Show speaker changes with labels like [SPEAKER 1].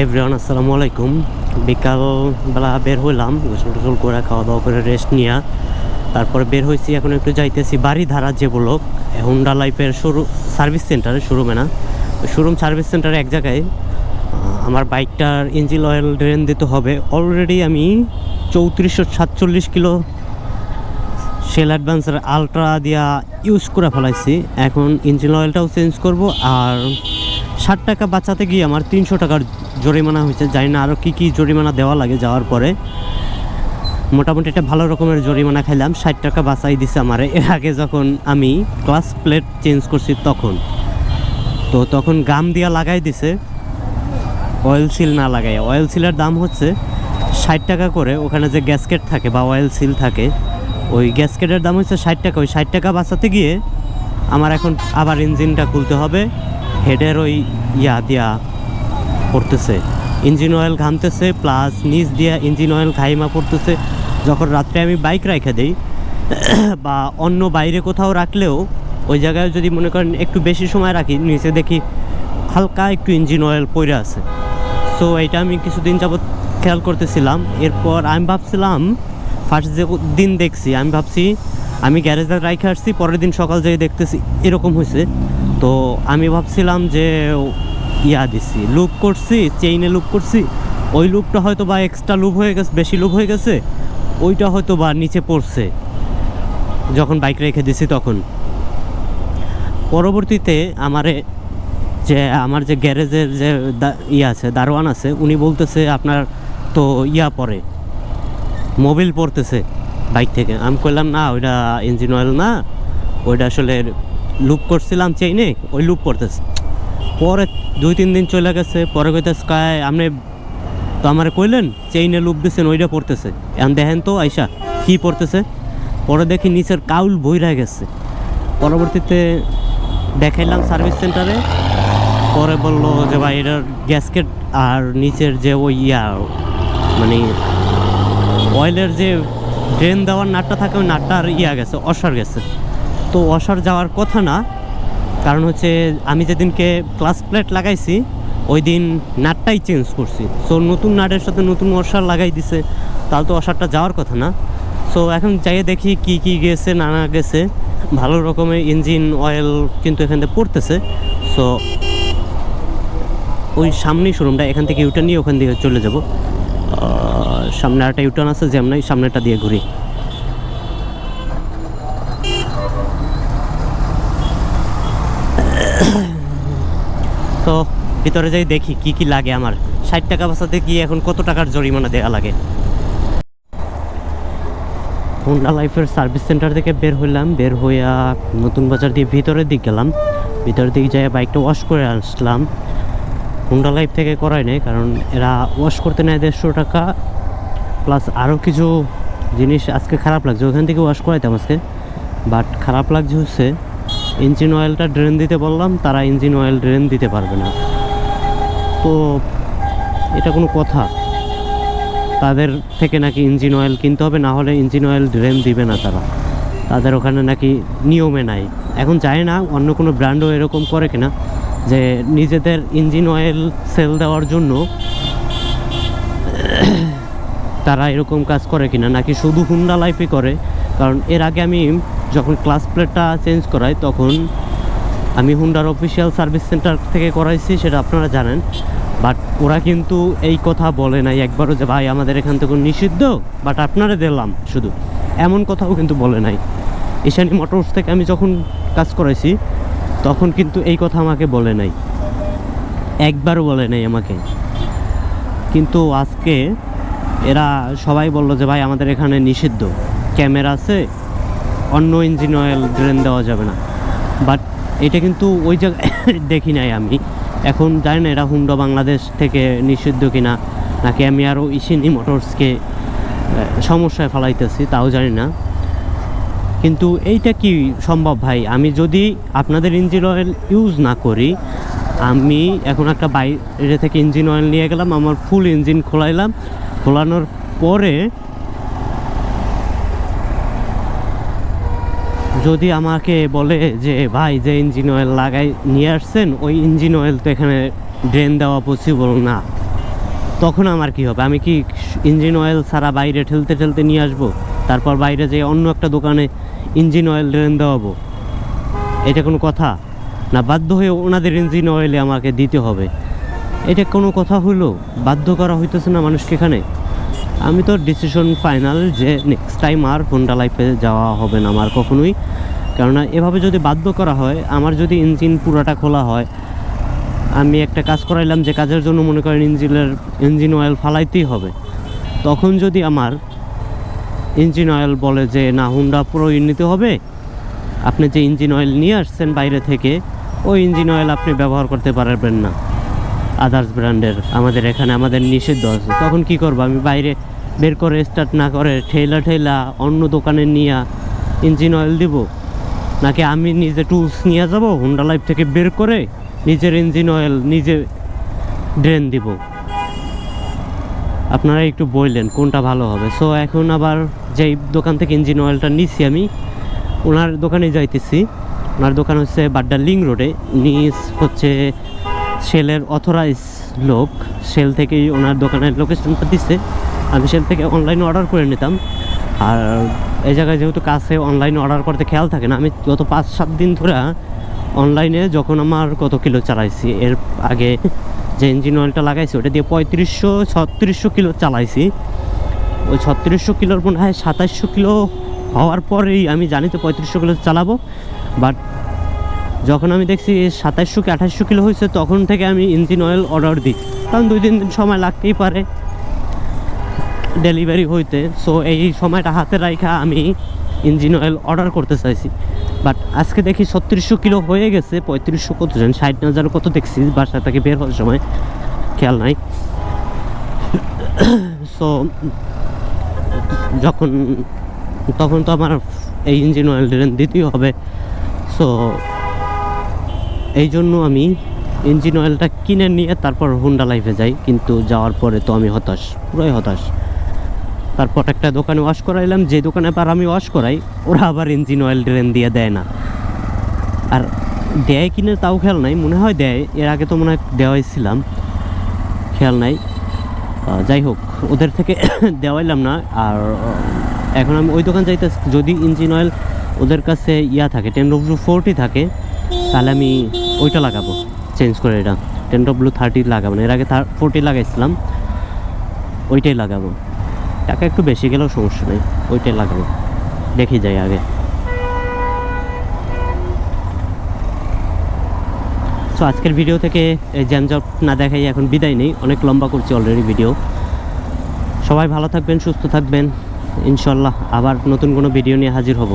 [SPEAKER 1] Everyone আসসালামু আলাইকুম বিকালবেলা বের হইলাম, গোসল টোসল করে খাওয়া দাওয়া করে রেস্ট নিয়া। তারপরে বের হয়েছি এখন একটু যাইতেছি বাড়ি ধারা যে ব্লক হুন্ডা লাইফের শুরু সার্ভিস সেন্টারে শোরুমে না। শোরুম সার্ভিস সেন্টারে এক জায়গায় আমার বাইকটার ইঞ্জিন অয়েল ড্রেন দিতে হবে। অলরেডি আমি চৌত্রিশশো সাতচল্লিশ কিলো সেল অ্যাডভান্সের আলট্রা দিয়া ইউজ করে ফেলাইছি। এখন ইঞ্জিন অয়েলটাও চেঞ্জ করব, আর ষাট টাকা বাঁচাতে গিয়ে আমার তিনশো টাকার জরিমানা হয়েছে, জানি না আরও কী কী জরিমানা দেওয়া লাগে যাওয়ার পরে। মোটামুটি একটা ভালো রকমের জরিমানা খাইলাম, ষাট টাকা বাঁচাই দিছে আমার। এর আগে যখন আমি ক্লাস প্লেট চেঞ্জ করছি তখন। তো তখন গাম দিয়া লাগাই দিছে অয়েল সিল না লাগাই অয়েল সিলের দাম হচ্ছে ষাট টাকা করে, ওখানে যে গ্যাসকেট থাকে বা অয়েল সিল থাকে, ওই গ্যাসকেটের দাম হচ্ছে ষাট টাকা। ওই ষাট টাকা বাঁচাতে গিয়ে আমার এখন আবার ইঞ্জিনটা খুলতে হবে হেডের ওই ইয়া দিয়া পড়তেছে। ইঞ্জিন অয়েল ঘামতেছে প্লাস নিচ দিয়ে ইঞ্জিন অয়েল ঘাইমা পড়তেছে। যখন রাত্রে আমি বাইক রেখে দিই, বা অন্য বাইরে কোথাও রাখলেও, ওই জায়গায় যদি মনে করেন একটু বেশি সময় রাখি, নিচে দেখি হালকা একটু ইঞ্জিন অয়েল পড়ে আছে। সো এটা আমি কিছুদিন যাবৎ খেয়াল করতেছিলাম। এরপর আমি ভাবছিলাম ফার্স্ট যে দিন দেখছি, আমি ভাবছি, আমি গ্যারেজে রাইখে আসছি, পরের দিন সকাল যেয়ে দেখতেছি, এরকম হয়েছে তো আমি ভাবছিলাম যে ইয়া দিছি। লুপ করছি চেইনে লুপ করছি। ওই লুপটা হয়তো বা এক্সট্রা লুপ হয়ে গেছে, বেশি লুপ হয়ে গেছে, ওইটা হয়তো বা নিচে পড়ছে। যখন বাইক রেখে দিছি তখন। পরবর্তীতে আমারে যে, আমার যে গ্যারেজের যে ইয়ে আছে, দারোয়ান আছে, উনি বলতেছে, আপনার তো ইয়া পরে, মোবিল পড়তেছে বাইক থেকে। আমি করলাম না, ওইটা ইঞ্জিন অয়েল না, ওইটা আসলে লুপ করছিলাম চেইনে ওই লুপ পড়তেছে পরে দুই তিন দিন চলে গেছে, পরে কইতে স্কাই আপনি তো আমার কইলেন চেইনে লুপ দিচ্ছেন ওইটা পড়তেছে। এখন দেখেন তো, আইসা, কি পড়তেছে? পরে দেখি নিচের কাউল বইরা গেছে। পরবর্তীতে দেখাইলাম সার্ভিস সেন্টারে পরে বলল যে, ভাই, এটার গ্যাসকেট আর নিচের যে ওই ইয়া মানে অয়েলের যে ড্রেন দেওয়ার নাটটা থাকে, ওই নাটটা আর ইয়া গেছে, অসার গেছে। তো অসার যাওয়ার কথা না কারণ হচ্ছে আমি যেদিনকে ক্লাস প্লেট লাগাইছি ওই দিন নাটটাই চেঞ্জ করছি। সো নতুন নাটের সাথে নতুন অসার লাগাই দিছে, তাহলে তো অসারটা যাওয়ার কথা না। সো এখন যাইয়ে দেখি কি কি গেছে, না না গেছে। ভালো রকমের ইঞ্জিন অয়েল কিন্তু এখান থেকে পড়তেছে। সো ওই সামনেই শোরুমটা, এখান থেকে ইউটার্ন নিয়ে ওখান দিয়ে চলে যাব। সামনে একটা ইউটার্ন আছে যে আমরা এই সামনেটা দিয়ে ঘুরি। তো ভিতরে যাই দেখি কি কি লাগে আমার। ষাট টাকা বাঁচাতে গিয়ে এখন কত টাকার জরিমানা দেওয়া লাগে? হোন্ডা লাইফের সার্ভিস সেন্টার থেকে বের হইলাম, বের হইয়া নতুন বাজার দিয়ে ভিতরের দিক গেলাম। ভিতরের দিক যাই বাইকটা ওয়াশ করে আসলাম। হোন্ডা লাইফ থেকে করাই নেই, কারণ এরা ওয়াশ করতে নেয় দেড়শো টাকা। প্লাস আরও কিছু জিনিস আজকে খারাপ লাগছে, ওখান থেকে ওয়াশ করাইতাম আজকে। বাট খারাপ লাগছে হচ্ছে ইঞ্জিন অয়েলটা ড্রেন দিতে বললাম, তারা ইঞ্জিন অয়েল ড্রেন দিতে পারবে না। তো এটা কোনো কথা। তাদের থেকে নাকি ইঞ্জিন অয়েল কিনতে হবে, না হলে ইঞ্জিন অয়েল ড্রেন দিবে না তারা। তাদের ওখানে নাকি নিয়মে নাই। এখন জানি না, অন্য কোনো ব্র্যান্ডও এরকম করে কিনা, যে নিজেদের ইঞ্জিন অয়েল সেল দেওয়ার জন্য তারা এরকম কাজ করে কিনা। নাকি শুধু হুন্ডা লাইফই করে, কারণ এর আগে আমি যখন ক্লাস প্লেটটা চেঞ্জ করাই, তখন আমি হুন্ডার অফিসিয়াল সার্ভিস সেন্টার থেকে করাইছি, সেটা আপনারা জানেন। বাট ওরা কিন্তু এই কথা বলে নাই একবারও যে, ভাই, আমাদের এখান থেকে নিষিদ্ধ বাট আপনারা দিলাম শুধু। এমন কথাও কিন্তু বলে নাই। ঈশানী মোটরস থেকে আমি যখন কাজ করাইছি, তখন কিন্তু এই কথা আমাকে বলে নাই। একবারও বলে নাই আমাকে। কিন্তু আজকে এরা সবাই বলল যে, ভাই, আমাদের এখানে নিষিদ্ধ। ক্যামেরা আছে অন্য ইঞ্জিন অয়েল ড্রেন দেওয়া যাবে না। বাট এটা কিন্তু ওই জায়গায় দেখি নাই আমি। এখন জানি না এরা হুন্ডা বাংলাদেশ থেকে নিষিদ্ধ কিনা। নাকি আমি আরও ইসিনি মোটরসকে সমস্যায় ফেলাইতেছি, তাও জানি না। কিন্তু এইটা কি সম্ভব ভাই? আমি যদি আপনাদের ইঞ্জিন অয়েল ইউজ না করি, আমি এখন একটা বাইরে থেকে ইঞ্জিন অয়েল নিয়ে গেলাম, আমার ফুল ইঞ্জিন খোলাইলাম। খোলানোর পরে যদি আমাকে বলে যে, ভাই, যে ইঞ্জিন অয়েল লাগাই নিয়ে আসছেন, ওই ইঞ্জিন অয়েল তো এখানে ড্রেন দেওয়া পসিবল না। তখন আমার কি হবে? আমি কি ইঞ্জিন অয়েল সারা বাইরে ঠেলতে ঠেলতে নিয়ে আসব? তারপর বাইরে যেয়ে অন্য একটা দোকানে ইঞ্জিন অয়েল ড্রেন দেওয়াবো? এটা কোনো কথা? না, বাধ্য হয়ে ওনাদের ইঞ্জিন অয়েলে আমাকে দিতে হবে। এটা কোনো কথা হইল? বাধ্য করা হইতেছে না মানুষকে এখানে? আমি তো ডিসিশন ফাইনাল যে নেক্সট টাইম আর হোন্ডা লাইফে যাওয়া হবে না আমার কখনোই। কেননা এভাবে যদি বাধ্য করা হয়, আমার যদি ইঞ্জিন পুরাটা খোলা হয়, আমি একটা কাজ করাইলাম যে কাজের জন্য মনে করেন ইঞ্জিনের ইঞ্জিন অয়েল ফালাইতেই হবে। তখন যদি আমার ইঞ্জিন অয়েল বলে যে, না হুন্ডা পুরো নিতে হবে, আপনি যে ইঞ্জিন অয়েল নিয়ে আসছেন বাইরে থেকে, ওই ইঞ্জিন অয়েল আপনি ব্যবহার করতে পারবেন না। আদার্স ব্র্যান্ডের আমাদের এখানে আমাদের নিষিদ্ধ আছে। তখন কি করব? আমি বাইরে বের করে স্টার্ট না করে ঠেলা ঠেলা অন্য দোকানে নিয়ে ইঞ্জিন অয়েল দিব। নাকি আমি নিজে টুলস নিয়ে যাব হুন্ডা লাইফ থেকে বের করে নিজের ইঞ্জিন অয়েল নিজে ড্রেন দিব। আপনারা একটু বললেন কোনটা ভালো হবে। সো এখন আবার যেই দোকান থেকে ইঞ্জিন অয়েলটা নিছি আমি, ওনার দোকানে যাইতেছি। ওনার দোকান হচ্ছে বাড্ডা লিং রোডে। উনি হচ্ছে সেলের অথরাইজ লোক। সেল থেকেই ওনার দোকানের লোকেশনটা দিচ্ছে আমি সেখান থেকে অনলাইনে অর্ডার করে নিতাম। আর এই জায়গায় যেহেতু কাছে অনলাইনে অর্ডার করতে খেয়াল থাকে না, আমি গত পাঁচ, সাত দিন ধরে অনলাইনে যখন আমার কত কিলো চালাইছি, এর আগে যে ইঞ্জিন অয়েলটা লাগাইছি, ওটা দিয়ে পঁয়ত্রিশশো, ছত্রিশশো কিলো চালাইছি। ওই ছত্রিশশো কিলোর মনে হয় সাতাশশো কিলো হওয়ার পরেই আমি জানি তো পঁয়ত্রিশশো কিলো চালাবো। বাট যখন আমি দেখছি সাতাশশো কি আঠাশশো কিলো হয়েছে, তখন থেকে আমি ইঞ্জিন অয়েল অর্ডার দিই। কারণ দুই, তিন দিন সময় লাগতেই পারে। ডেলিভারি হইতে সো এই সময়টা হাতে রাখা আমি ইঞ্জিন অয়েল অর্ডার করতে চাইছি। বাট আজকে দেখি ছত্রিশশো কিলো হয়ে গেছে, পঁয়ত্রিশশো কত জানি, ষাট হাজার কত দেখছি, বাসা থেকে বের হওয়ার সময়। খেয়াল নাই। সো যখন, তখন তো আমার এই ইঞ্জিন অয়েল দিতেই হবে। সো এই জন্য আমি ইঞ্জিন অয়েলটা কিনে নিয়ে তারপর হুন্ডা লাইফে যাই, কিন্তু যাওয়ার পরে তো আমি হতাশ, পুরোই হতাশ। তারপর একটা দোকানে ওয়াশ করাইলাম, যে দোকানে আবার আমি ওয়াশ করাই, ওরা আবার ইঞ্জিন অয়েল ড্রেন দিয়ে দেয় না। আর দেয় কিনে তাও খেয়াল নাই, মনে হয় দেয়, এর আগে তো মনে হয় দেওয়াইছিলাম, খেয়াল নাই। যাই হোক, ওদের থেকে দেওয়াইলাম না, আর এখন আমি ওই দোকান যাইতে যদি ইঞ্জিন অয়েল ওদের কাছে ইয়া থাকে টেন ডব্লু ফোরটি থাকে, তাহলে আমি ওইটা লাগাবো চেঞ্জ করে এটা। টেন ডব্লু থার্টি লাগাবো না, এর আগে ফোরটি লাগাইছিলাম, ওইটাই লাগাবো। টাকা একটু বেশি গেলেও সমস্যা নেই, ওইটাই লাগাবো। দেখি যাই আগে। সো আজকের ভিডিও থেকে এই জ্যামজট না দেখাই এখন বিদায় নেই, অনেক লম্বা করছি অলরেডি ভিডিও সবাই ভালো থাকবেন, সুস্থ থাকবেন। ইনশাল্লাহ আবার নতুন কোনো ভিডিও নিয়ে হাজির হব।